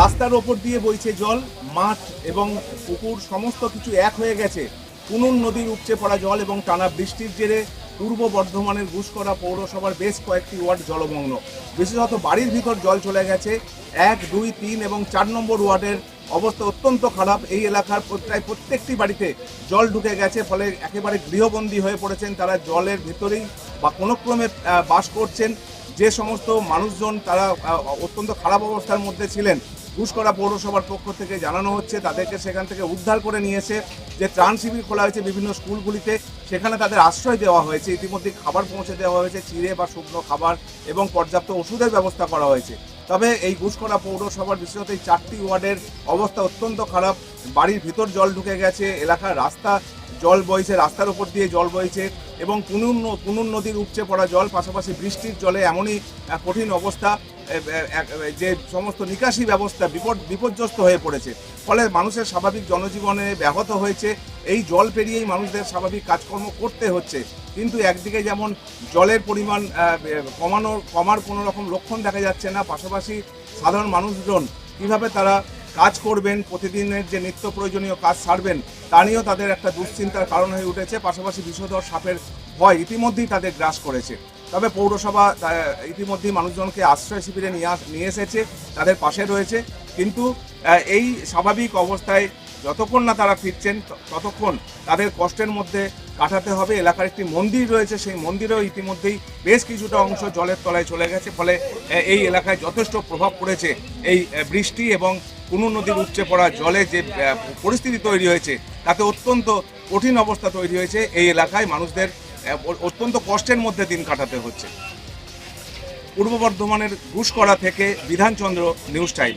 রাস্তার ওপর দিয়ে বইছে জল, মাঠ এবং পুকুর, সমস্ত কিছু এক হয়ে গেছে। কুনুন নদীর উপচে পড়া জল এবং টানা বৃষ্টির জেরে পূর্ব বর্ধমানের ঘুষকরা পৌরসভার বেশ কয়েকটি ওয়ার্ড জলমগ্ন। বিশেষত বাড়ির ভিতর জল চলে গেছে। এক, দুই, তিন এবং চার নম্বর ওয়ার্ডের অবস্থা অত্যন্ত খারাপ। এই এলাকার প্রায় প্রত্যেকটি বাড়িতে জল ঢুকে গেছে, ফলে একেবারে গৃহবন্দী হয়ে পড়েছেন তারা। জলের ভিতরেই বা কোনো ক্রমে বাস করছেন। যে সমস্ত মানুষজন তারা অত্যন্ত খারাপ অবস্থার মধ্যে ছিলেন। ঘুষকরা পৌরসভার পক্ষ থেকে জানানো হচ্ছে, তাদেরকে সেখান থেকে উদ্ধার করে নিয়েছে যে ত্রাণ শিবির খোলা হয়েছে বিভিন্ন স্কুলগুলিতে, সেখানে তাদের আশ্রয় দেওয়া হয়েছে। ইতিমধ্যে খাবার পৌঁছে দেওয়া হয়েছে, চিড়ে বা শুকনো খাবার এবং পর্যাপ্ত ওষুধের ব্যবস্থা করা হয়েছে। তবে এই ঘুষকরা পৌরসভার বিশেষত এই চারটি ওয়ার্ডের অবস্থা অত্যন্ত খারাপ। বাড়ির ভিতর জল ঢুকে গেছে, এলাকার রাস্তা জল বইছে, রাস্তার উপর দিয়ে জল বইছে এবং কুনুন কুনুন নদীর উপচে পড়া জল, পাশাপাশি বৃষ্টির জলে এমনই কঠিন অবস্থা যে সমস্ত নিকাশি ব্যবস্থা বিপদ, বিপর্যস্ত হয়ে পড়েছে। ফলে মানুষের স্বাভাবিক জনজীবনে ব্যাহত হয়েছে। এই জল পেরিয়েই মানুষদের স্বাভাবিক কাজকর্ম করতে হচ্ছে। কিন্তু একদিকে যেমন জলের পরিমাণ কমানোর, কমার কোনো রকম লক্ষণ দেখা যাচ্ছে না, পাশাপাশি সাধারণ মানুষজন কীভাবে তারা কাজ করবেন, প্রতিদিনের যে নিত্য প্রয়োজনীয় কাজ সারবেন, তা নিয়েও তাদের একটা দুশ্চিন্তার কারণ হয়ে উঠেছে, পাশাপাশি বিষধর সাপের ভয় ইতিমধ্যেই তাদের গ্রাস করেছে। তবে পৌরসভা ইতিমধ্যেই মানুষজনকে আশ্রয় শিবিরে নিয়ে নিয়ে এসেছে, তাদের পাশে রয়েছে, কিন্তু এই স্বাভাবিক অবস্থায় যতক্ষণ না তারা ফিরছেন ততক্ষণ তাদের কষ্টের মধ্যে কাটাতে হবে। এলাকার একটি মন্দির রয়েছে, সেই মন্দিরেও ইতিমধ্যেই বেশ কিছুটা অংশ জলের তলায় চলে গেছে, ফলে এই এলাকায় যথেষ্ট প্রভাব পড়েছে এই বৃষ্টি এবং কুনু নদীর উচ্চে পড়া জলে যে পরিস্থিতি তৈরি হয়েছে, তাতে অত্যন্ত কঠিন অবস্থা তৈরি হয়েছে। এই এলাকায় মানুষদের অত্যন্ত কষ্টের মধ্যে দিন কাটাতে হচ্ছে। পূর্ব বর্ধমানের ঘুষকড়া থেকে বিধানচন্দ্র নিউজ টাইম।